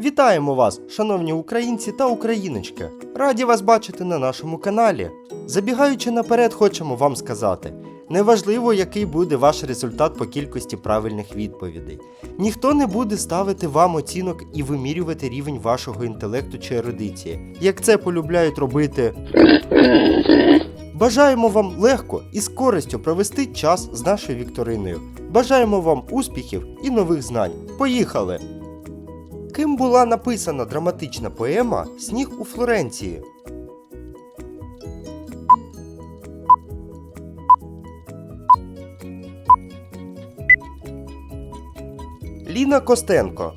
Вітаємо вас, шановні українці та україночки! Раді вас бачити на нашому каналі. Забігаючи наперед, хочемо вам сказати: неважливо, який буде ваш результат по кількості правильних відповідей. Ніхто не буде ставити вам оцінок і вимірювати рівень вашого інтелекту чи ерудиції, як це полюбляють робити. Бажаємо вам легко і з користю провести час з нашою вікториною. Бажаємо вам успіхів і нових знань. Поїхали! Ким була написана драматична поема Сніг у Флоренції? Ліна Костенко.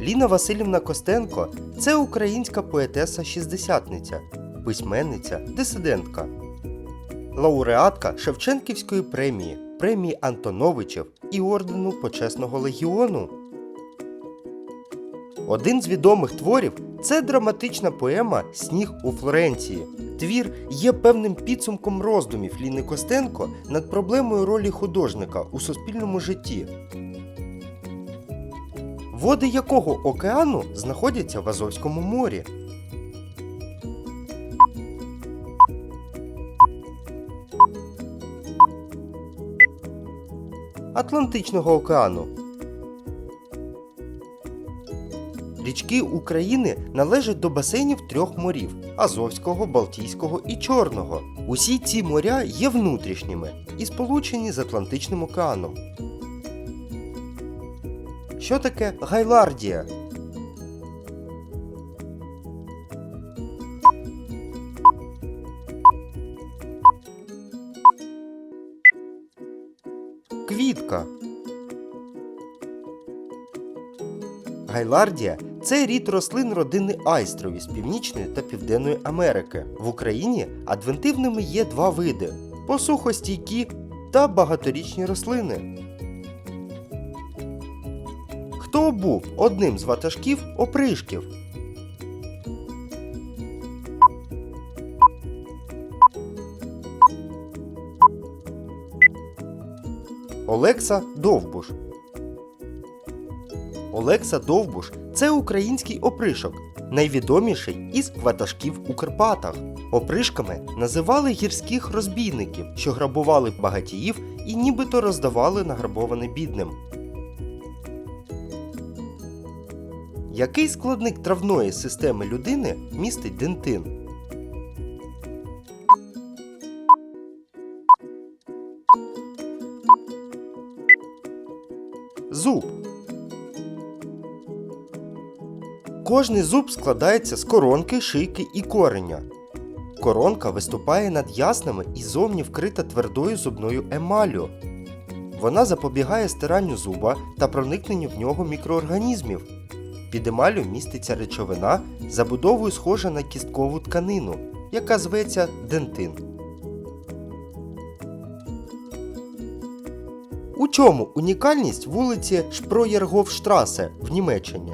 Ліна Васильівна Костенко це українська поетеса-шістдесятниця, письменниця, дисидентка, лауреатка Шевченківської премії, премії Антоновичів і ордену Почесного легіону. Один з відомих творів це драматична поема Сніг у Флоренції. Твір є певним підсумком роздумів Ліни Костенко над проблемою ролі художника у суспільному житті. Води якого океану знаходяться в Азовському морі? Атлантичного океану. Річки України належать до басейнів трьох морів Азовського, Балтійського і Чорного. Усі ці моря є внутрішніми і сполучені з Атлантичним океаном. Що таке Гайлардія? Квітка. Гайлардія це рід рослин родини айстрові з Північної та Південної Америки. В Україні адвентивними є два види посухостійкі та багаторічні рослини. Хто був одним з ватажків опришків? Олекса Довбуш. Олекса Довбуш це український опришок, найвідоміший із ватажків у Карпатах. Опришками називали гірських розбійників, що грабували багатіїв і нібито роздавали награбоване бідним. Який складник травної системи людини містить дентин? Зуб. Кожний зуб складається з коронки, шийки і кореня. Коронка виступає над ясними і зовні вкрита твердою зубною емаллю. Вона запобігає стиранню зуба та проникненню в нього мікроорганізмів. Під емаллю міститься речовина, забудовою схожа на кісткову тканину, яка зветься дентин. У чому унікальність вулиці Шпроєрговштрасе в Німеччині?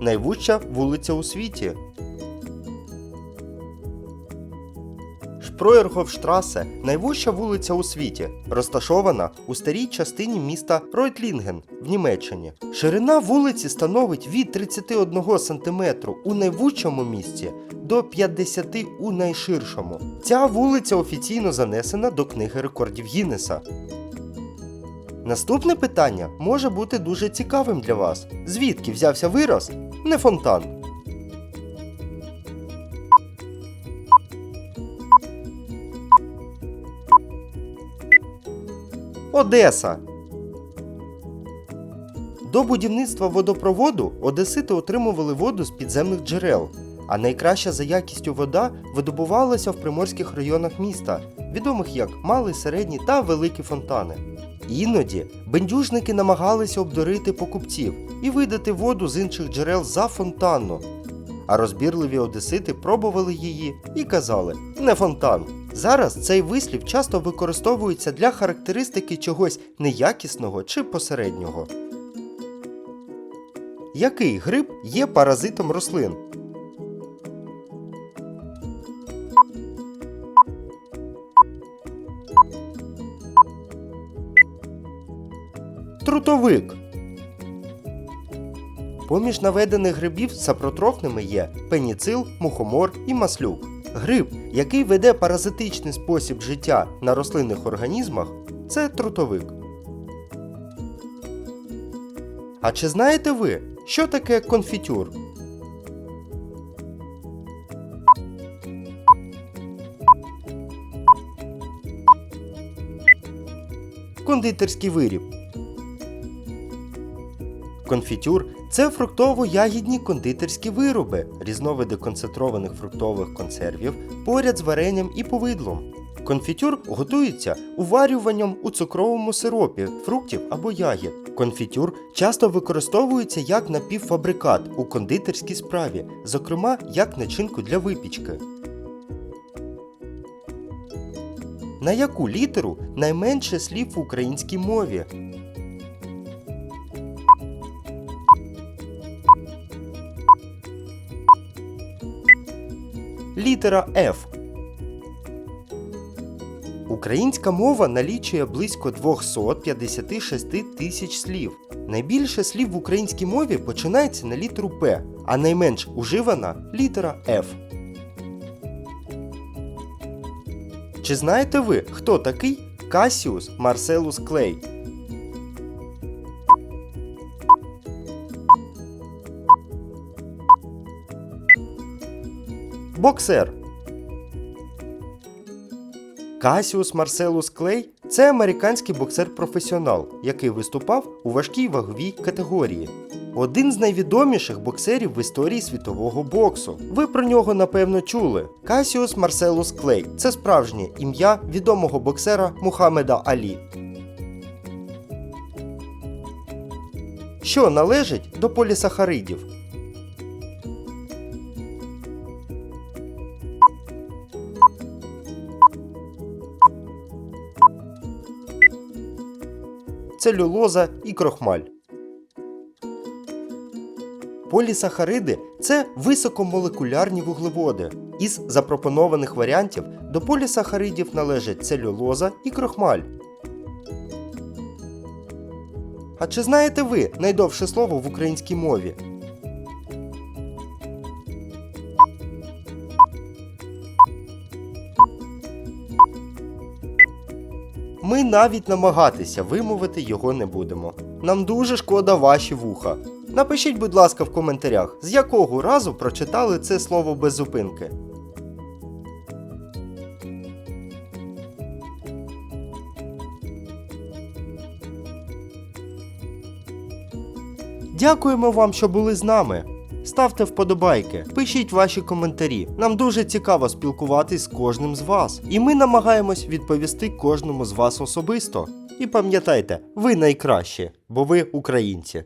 Найвища вулиця у світі. Шпроєрговштрасе найвужча вулиця у світі, розташована у старій частині міста Ройтлінген в Німеччині. Ширина вулиці становить від 31 см у найвужчому місці до 50 у найширшому. Ця вулиця офіційно занесена до книги рекордів Гіннеса. Наступне питання може бути дуже цікавим для вас. Звідки взявся вираз не фонтан? Одеса. До будівництва водопроводу одесити отримували воду з підземних джерел, а найкраща за якістю вода видобувалася в приморських районах міста, відомих як малий, середній та великі фонтани. Іноді бендюжники намагалися обдурити покупців і видати воду з інших джерел за фонтанну. А розбірливі одесити пробували її і казали не фонтан. Зараз цей вислів часто використовується для характеристики чогось неякісного чи посереднього. Який гриб є паразитом рослин? Трутовик. Поміж наведених грибів сапротрофними є пеніцил, мухомор і маслюк. Гриб, який веде паразитичний спосіб життя на рослинних організмах, це трутовик. А чи знаєте ви, що таке конфітюр? Кондитерський виріб. Конфітюр це фруктово-ягідні кондитерські вироби, різновиди концентрованих фруктових консервів поряд з варенням і повидлом. Конфітюр готується уварюванням у цукровому сиропі фруктів або ягід. Конфітюр часто використовується як напівфабрикат у кондитерській справі, зокрема як начинку для випічки. На яку літеру найменше слів в українській мові? Літера F. Українська мова налічує близько 256 тисяч слів. Найбільше слів в українській мові починається на літеру П, а найменш уживана літера F. Чи знаєте ви, хто такий Касіус Марселус Клей? Боксер. Касіус Марселус Клей це американський боксер-професіонал, який виступав у важкій ваговій категорії. Один з найвідоміших боксерів в історії світового боксу. Ви про нього напевно чули. Касіус Марселус Клей це справжнє ім'я відомого боксера Мухаммеда Алі. Що належить до полісахаридів? Целюлоза і крохмаль. Полісахариди це високомолекулярні вуглеводи. Із запропонованих варіантів до полісахаридів належать целюлоза і крохмаль. А чи знаєте ви найдовше слово в українській мові? Ми навіть намагатися вимовити його не будемо. Нам дуже шкода ваші вуха. Напишіть, будь ласка, в коментарях, з якого разу прочитали це слово без зупинки. Дякуємо вам, що були з нами. Ставте вподобайки, пишіть ваші коментарі. Нам дуже цікаво спілкуватись з кожним з вас. І ми намагаємось відповісти кожному з вас особисто. І пам'ятайте, ви найкращі, бо ви українці.